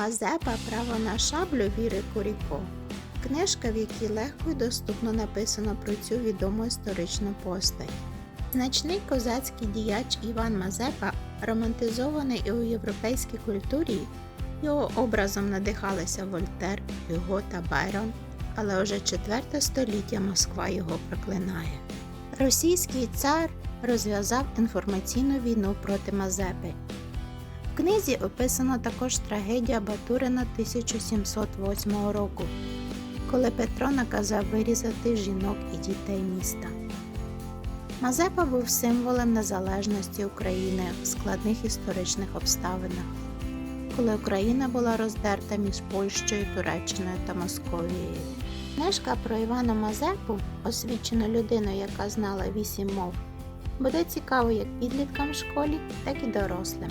Мазепа Право на шаблю Віри Куріко. Книжка, в якій легко і доступно написано про цю відому історичну постать. Значний козацький діяч Іван Мазепа, романтизований і у європейській культурі, його образом надихалися Вольтер, Юго та Байрон, але уже четверте століття Москва його проклинає. Російський цар розв'язав інформаційну війну проти Мазепи. Книзі описана також трагедія Батурина 1708 року, коли Петро наказав вирізати жінок і дітей міста. Мазепа був символом незалежності України в складних історичних обставинах, коли Україна була роздерта між Польщею, Туреччиною та Московією. Книжка про Івана Мазепу, освічену людину, яка знала вісім мов, буде цікаво як підліткам в школі, так і дорослим.